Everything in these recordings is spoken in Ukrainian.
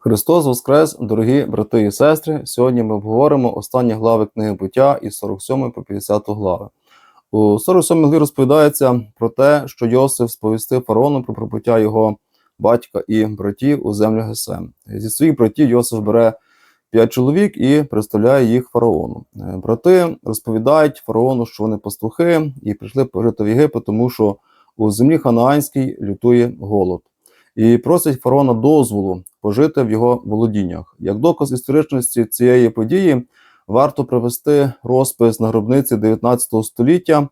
Христос Воскрес, дорогі брати і сестри. Сьогодні ми обговоримо останні глави книги буття із 47 по 50 глави. У 47 главі розповідається про те, що Йосиф сповістив фараону про прибуття його батька і братів у землю Гесем. Зі своїх братів Йосиф бере п'ять чоловік і представляє їх фараону. Е, Брати розповідають фараону, що вони пастухи і прийшли пожити в Єгипет, тому що у землі ханаанській лютує голод. І просять фараона дозволу пожити в його володіннях. Як доказ історичності цієї події варто привести розпис на гробниці 19 століття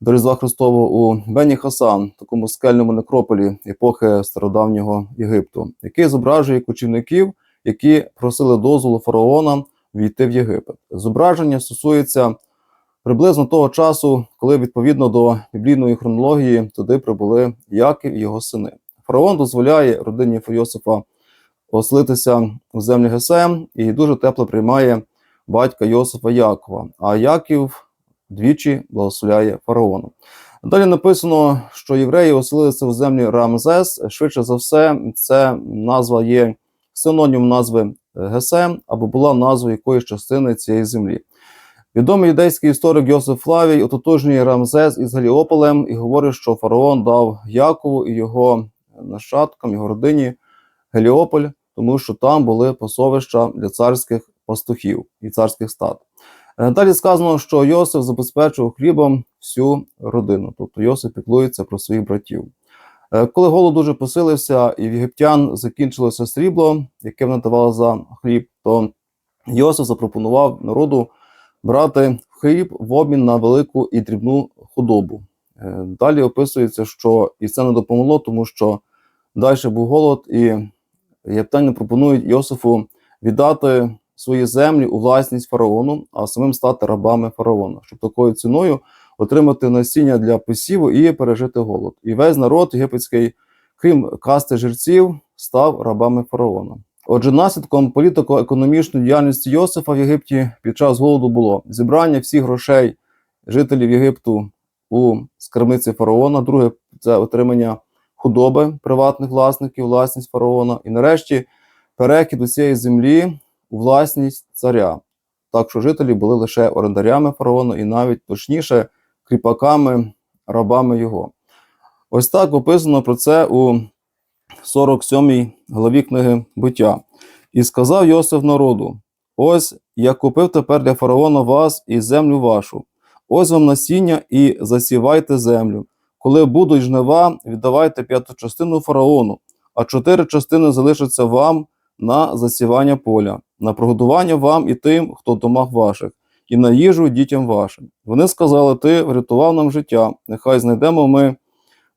до Різдва Христового у Бені Хасан, такому скельному некрополі епохи стародавнього Єгипту, який зображує кочівників, які просили дозволу фараона війти в Єгипет. Зображення стосується приблизно того часу, коли відповідно до біблійної хронології туди прибули Яків і його сини. Фараон дозволяє родині Йосифа оселитися у землі Гесем і дуже тепло приймає батька Йосифа Якова. А Яків двічі благословляє фараону. Далі написано, що євреї оселилися у землі Рамзес. Швидше за все, це назва є синонім назви Гесем або була назва якоїсь частини цієї землі. Відомий юдейський історик Йосиф Флавій ототожнює Рамзес із Галіополем і говорить, що фараон дав Якову і його нащадкам, його родині Геліополь, тому що там були пасовища для царських пастухів і царських стад. Е, Далі сказано, що Йосиф забезпечував хлібом всю родину, тобто Йосиф піклується про своїх братів. Е, Коли голод дуже посилився і в єгиптян закінчилося срібло, яке вони давали за хліб, то Йосиф запропонував народу брати хліб в обмін на велику і дрібну худобу. Е, Далі описується, що і це не допомогло, тому що далі був голод, і єгиптяни пропонують Йосифу віддати свої землі у власність фараону, а самим стати рабами фараона, щоб такою ціною отримати насіння для посіву і пережити голод. І весь народ єгипетський, крім касти жерців, став рабами фараона. Отже, наслідком політико-економічної діяльності Йосифа в Єгипті під час голоду було зібрання всіх грошей жителів Єгипту у скарбниці фараона. Друге це отримання худоби приватних власників, власність фараона. І нарешті перехід усієї землі у власність царя. Так що жителі були лише орендарями фараона і навіть точніше кріпаками, рабами його. Ось так описано про це у 47 главі книги буття. І сказав Йосиф народу: Ось я купив тепер для фараона вас і землю вашу. Ось вам насіння і засівайте землю. Коли будуть жнива, віддавайте п'яту частину фараону, а чотири частини залишаться вам на засівання поля, на прогодування вам і тим, хто в домах ваших, і на їжу дітям вашим. Вони сказали: Ти врятував нам життя, нехай знайдемо ми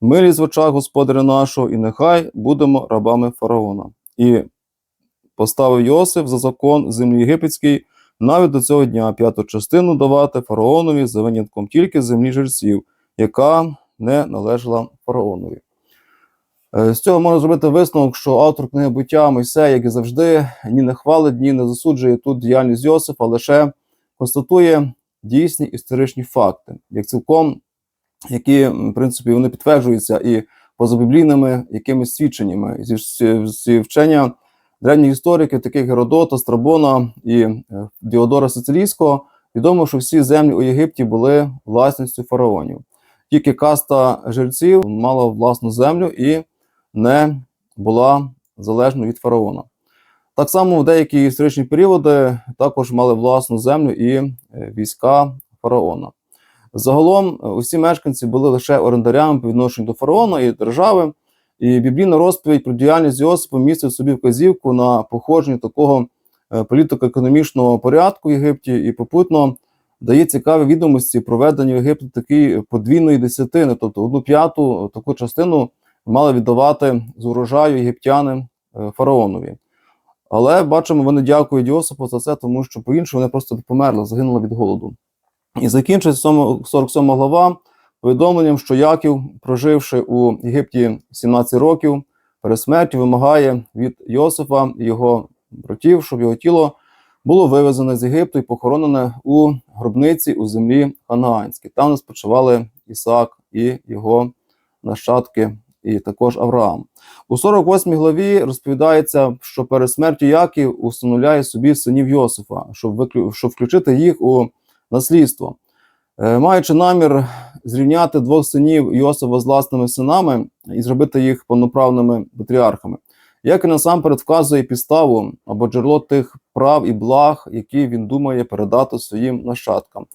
милість в очах господаря нашого, і нехай будемо рабами фараона. І поставив Йосиф за закон землі єгипетській навіть до цього дня п'яту частину давати фараонові за винятком тільки землі жерців, яка не належала фараонові. Е, З цього можна зробити висновок, що автор книги буття Мойсей, як і завжди, ні не хвалить, ні не засуджує тут діяльність Йосифа, лише констатує дійсні історичні факти, як цілком, які, в принципі, вони підтверджуються і позабіблійними якимись свідченнями. Зі вчення древніх істориків, таких Геродота, Страбона і е, Діодора Сицилійського, відомо, що всі землі у Єгипті були власністю фараонів. Тільки каста жильців мала власну землю і не була залежною від фараона. Так само в деякі історичні періоди також мали власну землю і е, війська фараона. Загалом е, усі мешканці були лише орендарями по відношенню до фараона і держави, і біблійна розповідь про діяльність Йосипа містить собі вказівку на походження такого е, політико-економічного порядку в Єгипті і попутно дає цікаві відомості про ведення в Єгипті такої подвійної десятини, тобто одну п'яту таку частину мали віддавати з урожаю єгиптяни е, фараонові. Але бачимо, вони дякують Йосипу за це, тому що по-іншому вони просто померли, загинули від голоду. І закінчується 47 глава повідомленням, що Яків, проживши у Єгипті 17 років, перед смертю вимагає від Йосифа і його братів, щоб його тіло було вивезене з Єгипту і похоронене у гробниці у землі Ханаанській. Там спочивали Ісаак і його нащадки і також Авраам. У 48 главі розповідається, що перед смертю Яків установляє собі синів Йосифа, щоб, щоб включити їх у наслідство. Е, Маючи намір зрівняти двох синів Йосифа з власними синами і зробити їх повноправними патріархами. Як і насамперед вказує підставу або джерело тих прав і благ, які він думає передати своїм нащадкам.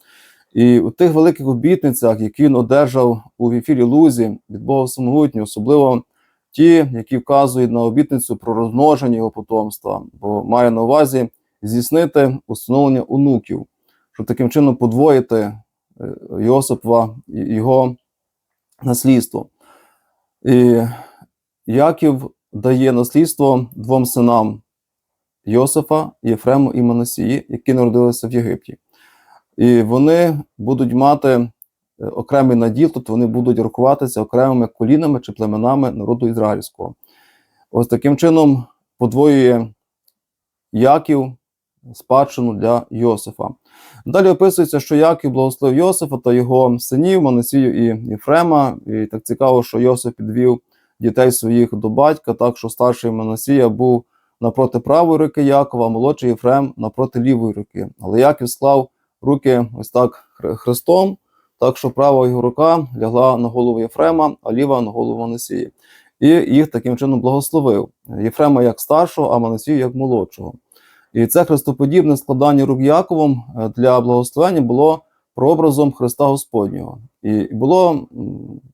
І у тих великих обітницях, які він одержав у Віфілі Лузі від Бога Самогутнього, особливо ті, які вказують на обітницю про розмноження його потомства, бо має на увазі здійснити установлення онуків, щоб таким чином подвоїти Йосипа його наслідство. І Яків дає наслідство двом синам Йосифа, Єфрему і Манасії, які народилися в Єгипті. І вони будуть мати е, окремий наділ, тобто вони будуть рахуватися окремими колінами чи племенами народу ізраїльського. Ось таким чином подвоює Яків спадщину для Йосифа. Далі описується, що Яків благословив Йосифа та його синів, Манасію і Єфрема. І так цікаво, що Йосиф підвів дітей своїх до батька, так що старший Манасія був напроти правої руки Якова, а молодший Єфрем напроти лівої руки. Але Яків склав руки ось так хр- хрестом, так що права його рука лягла на голову Єфрема, а ліва на голову Манасії. І їх таким чином благословив. Єфрема як старшого, а Манасію як молодшого. І це хрестоподібне складання рук Яковом е, для благословення було прообразом Христа Господнього. І було,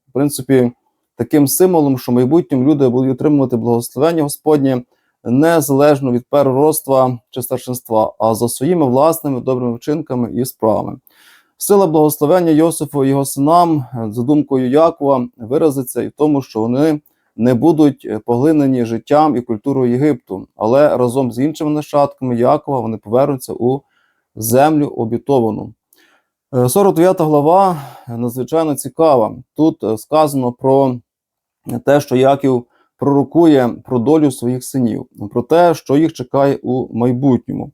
в принципі, таким символом, що в майбутньому люди будуть отримувати благословення Господнє незалежно від переродства чи старшинства, а за своїми власними добрими вчинками і справами. Сила благословення Йосифу і його синам, е, за думкою Якова, виразиться і в тому, що вони не будуть е, поглинені життям і культурою Єгипту, але разом з іншими нащадками Якова вони повернуться у землю обітовану. Е, 49 глава е, надзвичайно цікава. Тут е, сказано про те, що Яків пророкує про долю своїх синів, про те, що їх чекає у майбутньому.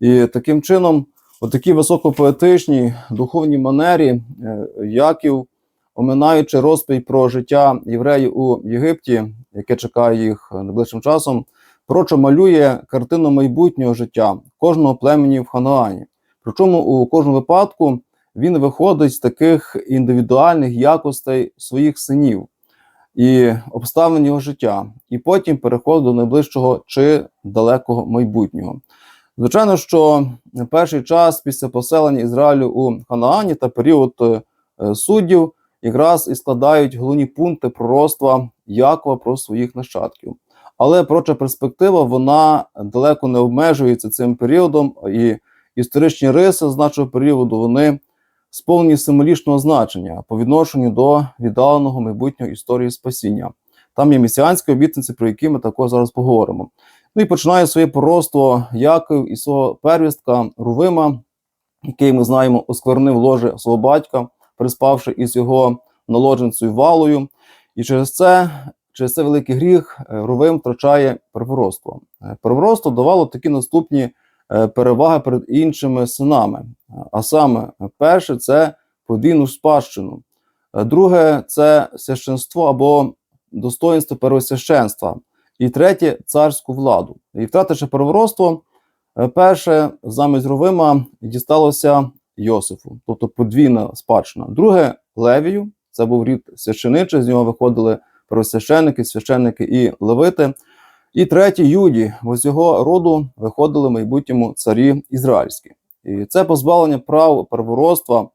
І таким чином, у такій високопоетичній духовній манері, е, Яків, оминаючи розповідь про життя євреїв у Єгипті, яке чекає їх найближчим часом, прочо малює картину майбутнього життя кожного племені в Ханаані. Причому у кожному випадку він виходить з таких індивідуальних якостей своїх синів і обставин його життя, і потім переходить до найближчого чи далекого майбутнього. Звичайно, що перший час після поселення Ізраїлю у Ханаані та період е, суддів якраз і складають головні пункти пророцтва Якова про своїх нащадків. Але проча перспектива вона далеко не обмежується цим періодом, і історичні риси з нашого періоду вони сповнені символічного значення по відношенню до віддаленого майбутнього історії спасіння. Там є месіанські обітниці, про які ми також зараз поговоримо. Ну і починає своє пророцтво Яків і свого первістка Рувима, який ми знаємо, осквернив ложе свого батька, приспавши із його наложницею валою. І через це, через це великий гріх е, Рувим втрачає первородство. Е, Первородство давало такі наступні е, переваги перед іншими синами. А саме, перше це подвійну спадщину. Друге це священство або достоинство первосвященства. І третє царську владу. І втративши первородство, перше замість Ровима дісталося Йосифу, тобто подвійна спадщина. Друге Левію, це був рід священичий, з нього виходили первосвященники, священники і левити. І третє Юді, бо з його роду виходили в майбутньому царі ізраїльські. І це позбавлення прав первородства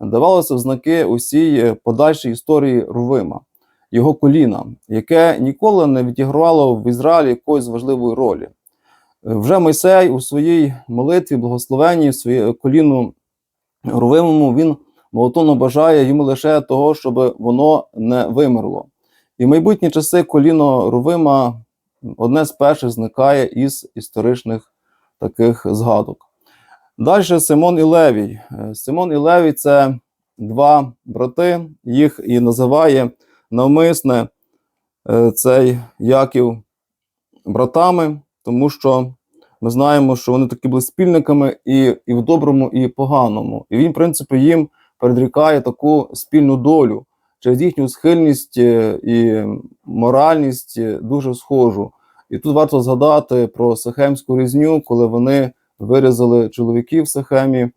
давалося в знаки усій подальшій історії Рувима, його коліна, яке ніколи не відігравало в Ізраїлі якоїсь важливої ролі. Вже Мойсей у своїй молитві, благословенні, своє коліну Рувимому, він молотонно бажає йому лише того, щоб воно не вимерло. І в майбутні часи коліно Рувима одне з перших зникає із історичних таких згадок. Далі Симон і Левій. Симон і Левій це два брати, їх і називає навмисне е, цей Яків братами, тому що ми знаємо, що вони такі були спільниками і, і в доброму, і в поганому. І він, в принципі, їм передрікає таку спільну долю через їхню схильність е, і моральність е, дуже схожу. І тут варто згадати про Сихемську різню, коли вони вирізали чоловіків в Сихемі,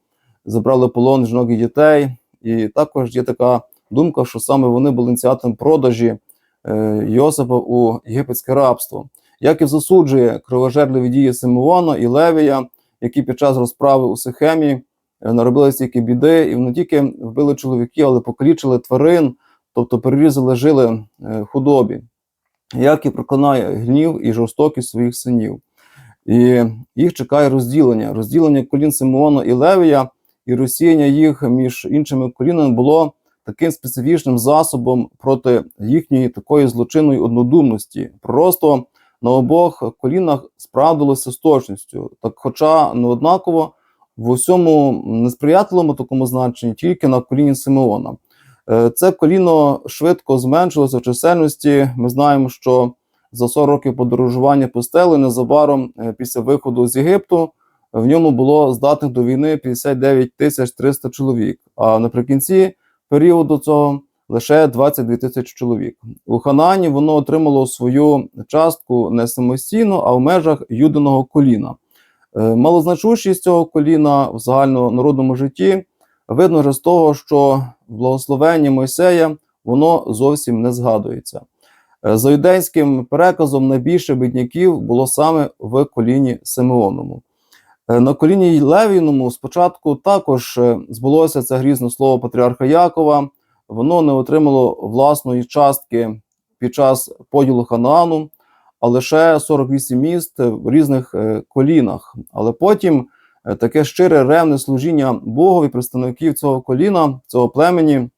забрали полон жінок і дітей. І також є така думка, що саме вони були ініціатором продажі е, Йосипа у єгипетське рабство. Як і засуджує кровожерливі дії Симеона і Левія, які під час розправи у Сихемі е, наробили стільки біди, і не тільки вбили чоловіків, але покалічили тварин, тобто перерізали жили е, худобі. Як і проклинає гнів і жорстокість своїх синів. І їх чекає розділення. Розділення колін Симеона і Левія, і розсіяння їх між іншими колінами було таким специфічним засобом проти їхньої такої злочинної однодумності. Просто на обох колінах справдилося з точністю, так, хоча не однаково в усьому несприятливому такому значенні, тільки на коліні Симеона. Е, Це коліно швидко зменшилося в чисельності. Ми знаємо, що за 40 років подорожування пустели незабаром е, після виходу з Єгипту в ньому було здатних до війни 59 тисяч 300 чоловік. А наприкінці періоду цього лише 22 тисячі чоловік. У Ханані воно отримало свою частку не самостійно, а в межах юдиного коліна. Е, Малозначущість цього коліна в загальнонародному житті видно вже з того, що в благословенні Мойсея воно зовсім не згадується. Е, За юдейським переказом найбільше бідняків було саме в коліні Симеоному. Е, На коліні Левіному спочатку також збулося це грізне слово патріарха Якова. Воно не отримало власної частки під час поділу Ханаану, а лише 48 міст в різних е, колінах. Але потім е, таке щире ревне служіння Богові представників цього коліна, цього племені,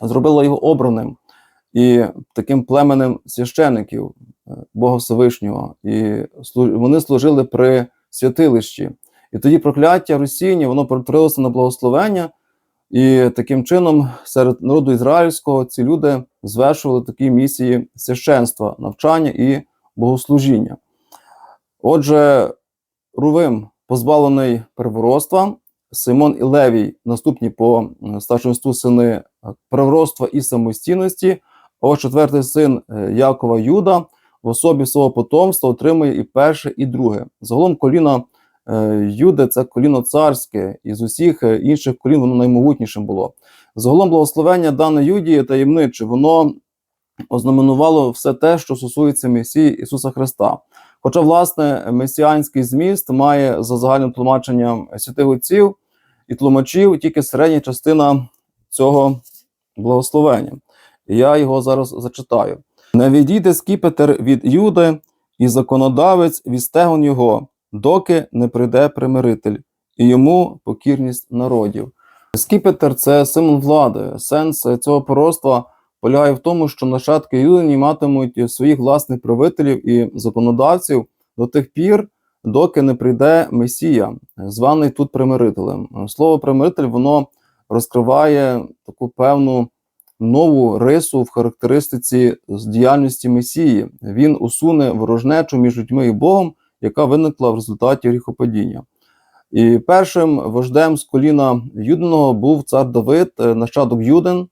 зробило його обраним і таким племенем священиків е, Бога Всевишнього. І вони служили при святилищі. І тоді прокляття Росіяні воно перетворилося на благословення, і таким чином серед народу ізраїльського ці люди звершували такі місії священства, навчання і богослужіння. Отже, Рувим позбавлений первородства, Симон і Левій, наступні по старшинству сини е, первородства і самостійності, а ось четвертий син е, Якова Юда в особі свого потомства отримує і перше, і друге. Загалом коліна е, Юди це коліно царське, і з усіх е, інших колін воно наймогутнішим було. Загалом благословення дане Юдії таємниче, воно ознаменувало все те, що стосується Месії Ісуса Христа. Хоча, власне, месіанський зміст має за загальним тлумаченням святих отців і тлумачів тільки середня частина цього благословення. Я його зараз зачитаю. Не відійде скіпетр від Юди, і законодавець від стегон його, доки не прийде примиритель, і йому покірність народів. Скіпетр це символ влади. Сенс цього пророцтва полягає в тому, що нащадки Юдині матимуть своїх власних правителів і законодавців до тих пір, доки не прийде Месія, званий тут примирителем. Слово примиритель воно розкриває таку певну нову рису в характеристиці діяльності Месії. Він усуне ворожнечу між людьми і Богом, яка виникла в результаті гріхопадіння. І першим вождем з коліна Юдиного був цар Давид, е, нащадок Юдин,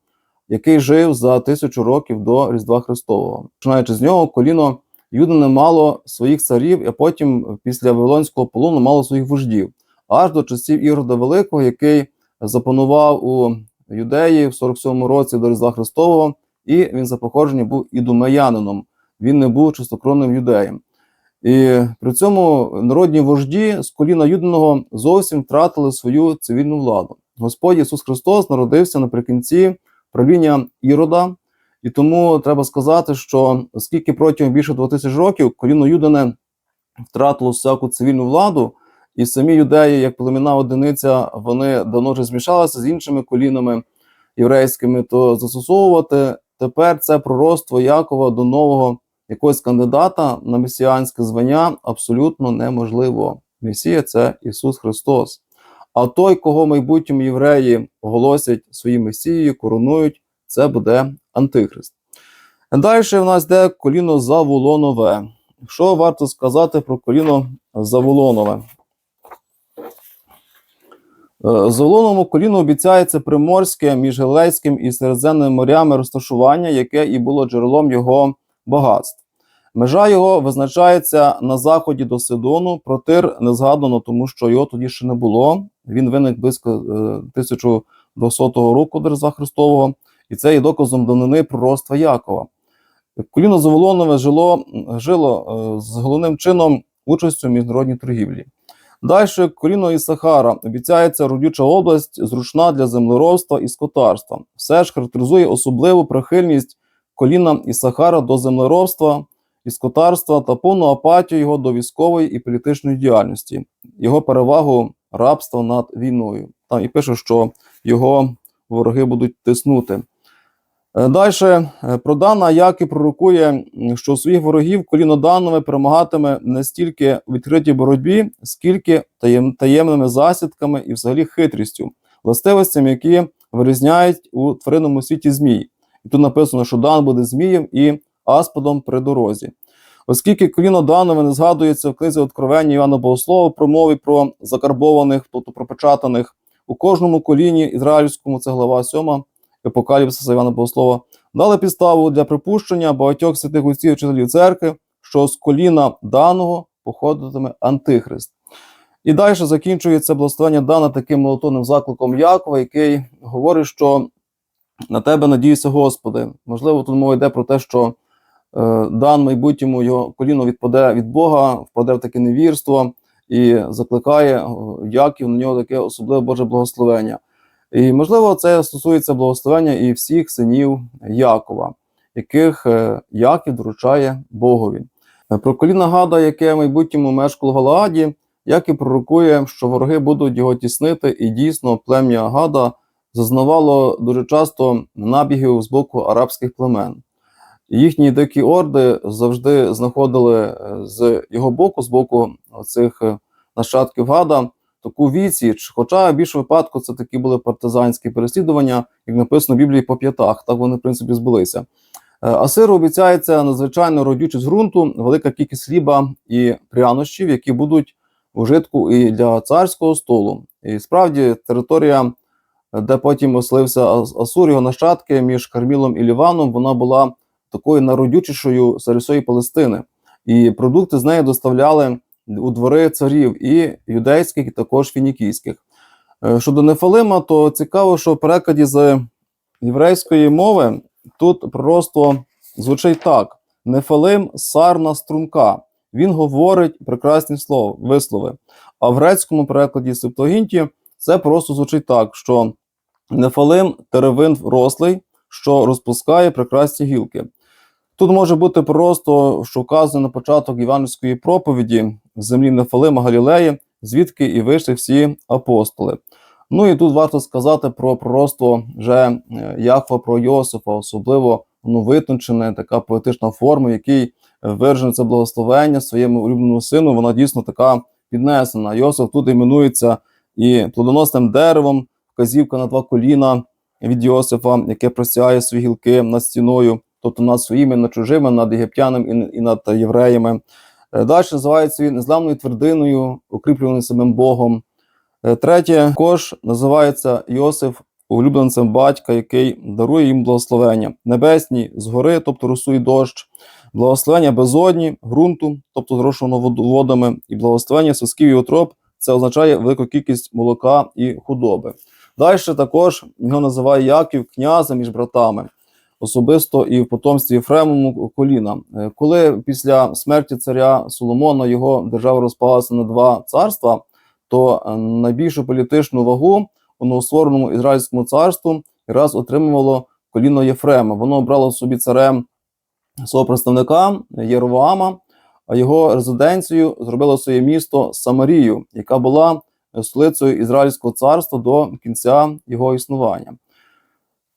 який жив за тисячу років до Різдва Христового. Починаючи з нього, коліно Юдине мало своїх царів, а потім після Вавилонського полону мало своїх вождів, аж до часів Ірода Великого, який запанував у Юдеї в 47-му році до Різдва Христового, і він за походженням був ідумеянином. Він не був чистокровним юдеєм. І при цьому народні вожді з коліна Юдиного зовсім втратили свою цивільну владу. Господь Ісус Христос народився наприкінці правління Ірода, і тому треба сказати, що оскільки протягом більше двох тисяч років коліно Юдине втратило всяку цивільну владу, і самі юдеї, як племена одиниця, вони давно вже змішалися з іншими колінами єврейськими, то застосовувати тепер це пророцтво Якова до нового якогось кандидата на месіанське звання абсолютно неможливо. Месія це Ісус Христос. А той, кого в майбутньому євреї оголосять своїм месією, коронують, це буде Антихрист. Далі в нас йде коліно Заволонове. Що варто сказати про коліно Заволонове? Е, Золоному коліну обіцяється приморське між Галилейським і Середземним морями розташування, яке і було джерелом його багатств. Межа його визначається на заході до Сидону. Про Тир не згадано, тому що його тоді ще не було. Він виник близько е, 1200 року до Різдва Христового, і це є доказом данини пророцтва Якова. Коліно Заволонове жило, жило е, з головним чином участю в міжнародній торгівлі. Далі коліно Ісахара обіцяється родюча область, зручна для землеробства і скотарства. Все ж характеризує особливу прихильність коліна Ісахара до землеробства і скотарства та повну апатію його до військової і політичної діяльності, його перевагу рабства над війною. Там і пише, що його вороги будуть тиснути. Далі про Дана Яків пророкує, що своїх ворогів коліно Данове перемагатиме не стільки у відкритій боротьбі, скільки таєм, таємними засідками і взагалі хитрістю, властивостями, які вирізняють у тваринному світі змій. І тут написано, що Дан буде змієм і аспадом при дорозі. Оскільки коліно Данове не згадується в книзі Откровення Івана Богослова про мови про закарбованих, тобто пропечатаних у кожному коліні ізраїльському, це глава 7 Апокаліпсиса Івана Богослова, дали підставу для припущення багатьох святих отців вчителів церкви, що з коліна даного походитиме Антихрист. І далі закінчується благословення Дана таким молотонним закликом Якова, який говорить, що на тебе надіюся, Господи. Можливо, тут мова йде про те, що Дан в майбутньому його коліно відпаде від Бога, впаде в таке невірство і закликає е, Яків на нього таке особливе Боже благословення. І можливо, це стосується благословення і всіх синів Якова, яких е, Яків доручає Богові. Е, Про коліна Гада, яке в майбутньому мешкало Галааді, Яків пророкує, що вороги будуть його тіснити, і дійсно плем'я Гада зазнавало дуже часто набігів з боку арабських племен. Їхні дикі орди завжди знаходили е, з його боку, з боку цих нащадків Гада, таку відсіч. Хоча в більшому випадку це такі були партизанські переслідування, як написано в Біблії по п'ятах. Так вони, в принципі, збулися. Е, Асиру обіцяється надзвичайно родючість ґрунту, велика кількість хліба і прянощів, які будуть ужитку і для царського столу. І справді територія, де потім оселився Ас- Асур, його нащадки між Кармілом і Ліваном, вона була такою найродючішою серед Палестини. І продукти з неї доставляли у двори царів і юдейських, і також фінікійських. Е, Щодо Нефалима, то цікаво, що в перекладі з єврейської мови тут просто звучить так: Нефалим сарна струнка. Він говорить прекрасні слова, вислови. А в грецькому перекладі Септогінті це просто звучить так, що Нефалим теревин рослий, що розпускає прекрасні гілки. Тут може бути просто, що вказано на початок Іванівської проповіді в землі Нефалима Галілеї, звідки і вийшли всі апостоли. Ну і тут варто сказати про пророцтво вже е, Яхва про Йосифа, особливо воно витончене, така поетична форма, в якій виражене це благословення своєму улюбленому сину. Вона дійсно така піднесена. Йосиф тут іменується і плодоносним деревом, вказівка на два коліна від Йосифа, яке простягає свої гілки над стіною, тобто над своїми, над чужими, над єгиптянами і, над євреями. Е, Далі називається він незламною твердиною, укріплюваним самим Богом. Е, Третє, також називається Йосиф улюбленцем батька, який дарує їм благословення. Небесні згори, тобто росу і дощ, благословення безодні, ґрунту, тобто зрошено водами, і благословення сосків і отроб це означає велику кількість молока і худоби. Далі також його називає Яків князем між братами, особисто і в потомстві Єфремовому коліна. Е, Коли після смерті царя Соломона його держава розпалася на два царства, то е, найбільшу політичну вагу у новоствореному ізраїльському царству якраз отримувало коліно Єфрема. Воно обрало собі царем свого представника Єровоама, а його резиденцією зробило своє місто Самарію, яка була столицею Ізраїльського царства до кінця його існування.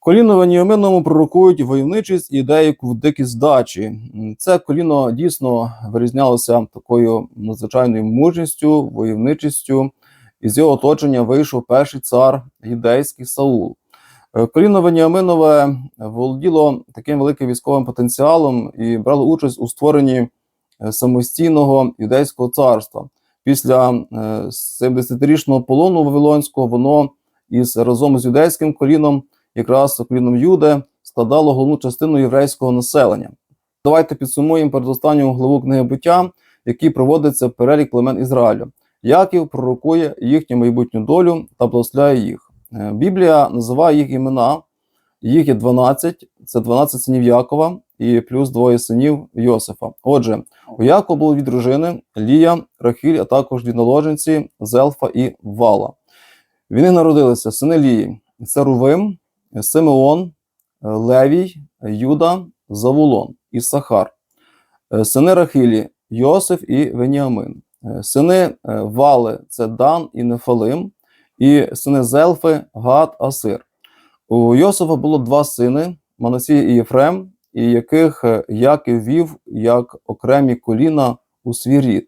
Коліно Веніаминому пророкують войовничість і деяку дикість здачі. Це коліно дійсно вирізнялося такою надзвичайною мужністю, войовничістю. Із його оточення вийшов перший цар юдейський Саул. Е, Коліно Веніаминове володіло таким великим військовим потенціалом і брало участь у створенні е, самостійного юдейського царства. після е, 70-річного полону Вавилонського, воно із разом з юдейським коліном, якраз коліном Юде, складало головну частину єврейського населення. Давайте підсумуємо передостанню главу книги буття, в якій проводиться перелік племен Ізраїлю. Яків пророкує їхню майбутню долю та благословляє їх. Е, Біблія називає їх імена, їх є 12, це 12 синів Якова і плюс двоє синів Йосифа. Отже, у Якова було дві дружини Лія, Рахіль, а також дві наложниці Зелфа і Вала. В них народилися сини Лії: це Рувим, Симеон, е, Левій, Юда, Завулон і Сахар. Е, Сини Рахілі Йосиф і Веніамин. Е, Сини Вали це Дан і Нефалим, і сини Зелфи Гад, Асир. У Йосифа було два сини Манасій і Єфрем, і яких Яків вів як окремі коліна у свій рід,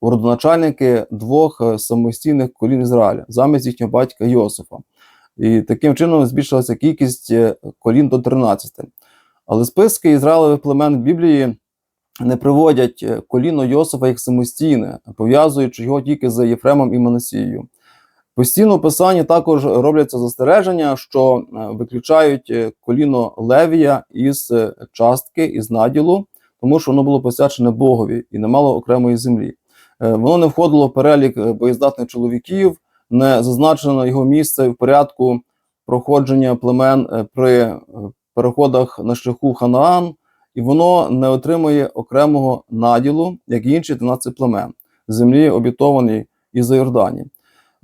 родоначальники двох самостійних колін Ізраїля, замість їхнього батька Йосифа. І таким чином збільшилася кількість е, колін до 13. Але списки Ізраїлевих племен Біблії не приводять е, коліно Йосифа як самостійне, пов'язуючи його тільки з Єфремом і Манасією. Постійно в писанні також робляться застереження, що е, виключають коліно Левія із частки, із наділу, тому що воно було посвячене Богові і не мало окремої землі. Воно не входило в перелік боєздатних чоловіків, не зазначено його місце в порядку проходження племен е, при е, переходах на шляху Ханаан, і воно не отримує окремого наділу, як інші 13 племен землі, обітованій із Йордані.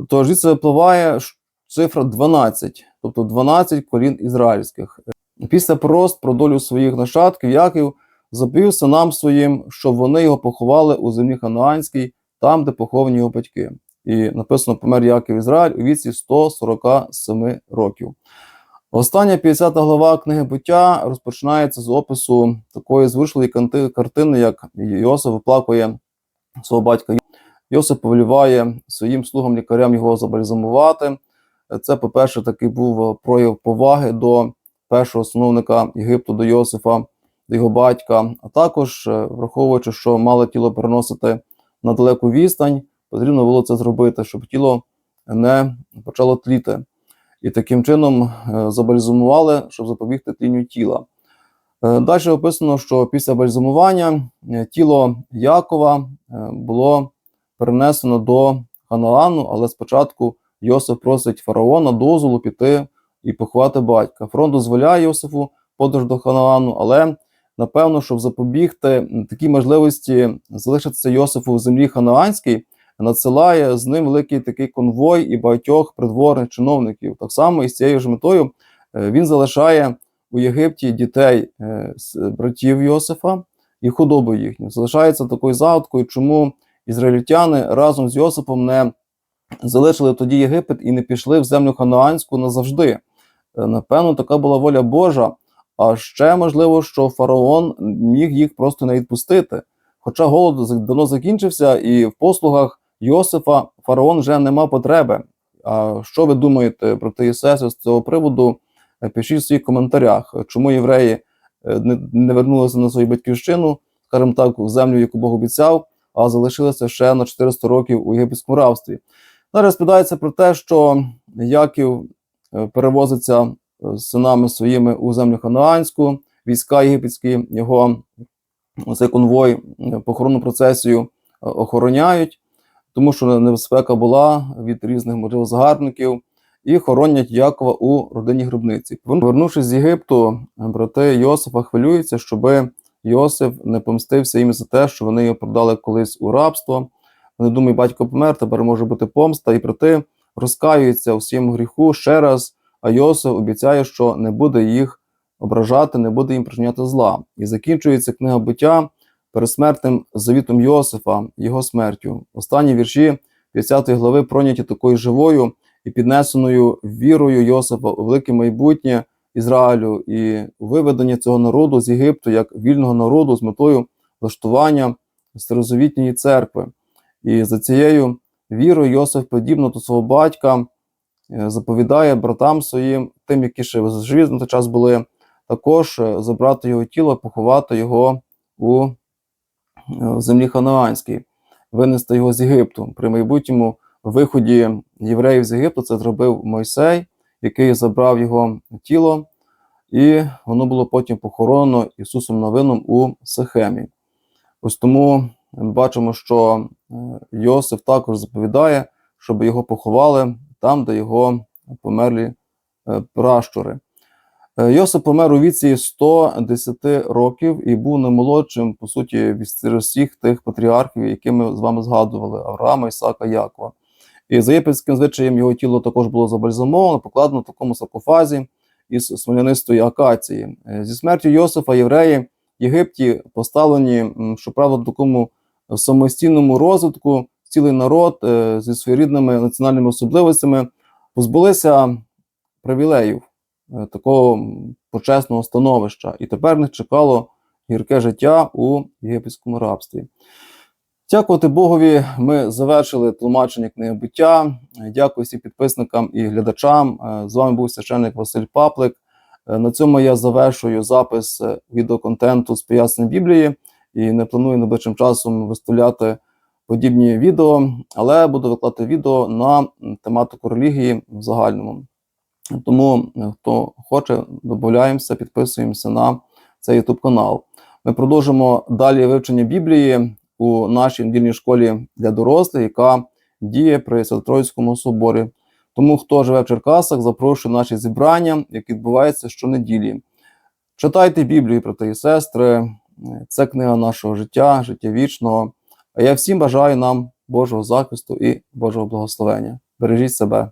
Тож випливає ш- цифра 12, тобто 12 колін ізраїльських. Після прост про долю своїх нащадків Яків заповів синам своїм, щоб вони його поховали у землі Ханаанській, там, де поховані його батьки. І написано помер Яків Ізраїль у віці 147 років. Остання 50 глава книги буття розпочинається з опису такої канти- картини, як Йосиф виплакує свого батька. Йосип повеліває своїм слугам лікарям його забальзамувати. Це, по-перше, такий був прояв поваги до першого основника Єгипту, до Йосифа, до його батька. А також, е, враховуючи, що мало тіло переносити на далеку відстань, потрібно було це зробити, щоб тіло не почало тліти. І таким чином е, забальзамували, щоб запобігти тлінню тіла. Е, Далі описано, що після бальзамування е, тіло Якова було перенесено до Ханаану, але спочатку Йосиф просить фараона дозволу піти і поховати батька. Фараон дозволяє Йосифу подорож до Ханаану, але напевно, щоб запобігти такій можливості залишитися Йосифу в землі Ханаанській, надсилає з ним великий такий конвой і багатьох придворних чиновників. Так само і з цією ж метою е, він залишає у Єгипті дітей е, братів Йосифа і худобу їхню. Залишається такою загадкою, чому ізраїльтяни разом з Йосипом не залишили тоді Єгипет і не пішли в землю ханаанську назавжди. Е, Напевно, така була воля Божа. А ще можливо, що фараон міг їх просто не відпустити. Хоча голод давно закінчився, і в послугах Йосифа фараон вже не мав потреби. А що ви думаєте про те з цього приводу? Е, Пишіть в своїх коментарях, чому євреї е, не, вернулися на свою батьківщину, скажімо так, в землю, яку Бог обіцяв, а залишилися ще на 400 років у єгипетському рабстві. Далі розповідається про те, що Яків е, перевозиться з синами своїми у землю ханаанську, війська єгипетські, його цей конвой, похоронну процесію охороняють, тому що небезпека була від різних можливо загарбників, і хоронять Якова у родині гробниці. Повернувшись з Єгипту, брати Йосифа хвилюються, щоби Йосиф не помстився їм за те, що вони його продали колись у рабство. Вони думають, батько помер, тепер може бути помста, і брати розкаюються у своєму гріху ще раз. А Йосиф обіцяє, що не буде їх ображати, не буде їм причиняти зла. І закінчується книга буття пересмертним завітом Йосифа, його смертю. Останні вірші 50 глави пройняті такою живою і піднесеною вірою Йосифа у велике майбутнє Ізраїлю і виведення цього народу з Єгипту як вільного народу з метою влаштування старозавітньої церкви. І за цією вірою Йосиф, подібно до свого батька, е, заповідає братам своїм, тим, які ще живі на той час були, також е, забрати його тіло, поховати його у е, землі Ханаанській. винести його з Єгипту. При майбутньому виході євреїв з Єгипту це зробив Мойсей, який забрав його тіло, і воно було потім похоронено Ісусом Новином у Сихемі. Ось тому ми бачимо, що е, Йосиф також заповідає, щоб його поховали там, де його померлі е, пращури. Е, Йосип помер у віці 110 років і був наймолодшим, по суті, від всіх тих патріархів, які ми з вами згадували: Авраама, Ісака, Якова. І за єпетським звичаєм його тіло також було забальзамовано, покладено в такому саркофазі із смолянистої акації. Е, Зі смертю Йосифа євреї в Єгипті поставлені, щоправда, в такому самостійному розвитку, цілий народ е, зі своєрідними національними особливостями позбулися привілеїв такого почесного становища, і тепер них чекало гірке життя у єгипетському рабстві. Дякувати Богові, ми завершили тлумачення книги буття. Е, Дякую всім підписникам і глядачам. Е, З вами був священник Василь Паплик. Е, На цьому я завершую запис е, відеоконтенту з пояснень Біблії і не планую найближчим часом виставляти подібні відео, але буду викладати відео на тематику релігії в загальному. Тому, е, хто хоче, додаємося, підписуємося на цей YouTube канал. Ми продовжимо далі вивчення Біблії у нашій недільній школі для дорослих, яка діє при Свято-Троїцькому соборі. Тому, хто живе в Черкасах, запрошую наші зібрання, які відбуваються щонеділі. Читайте Біблію, брати і сестри. Це книга нашого життя, життя вічного. А я всім бажаю нам Божого захисту і Божого благословення. Бережіть себе.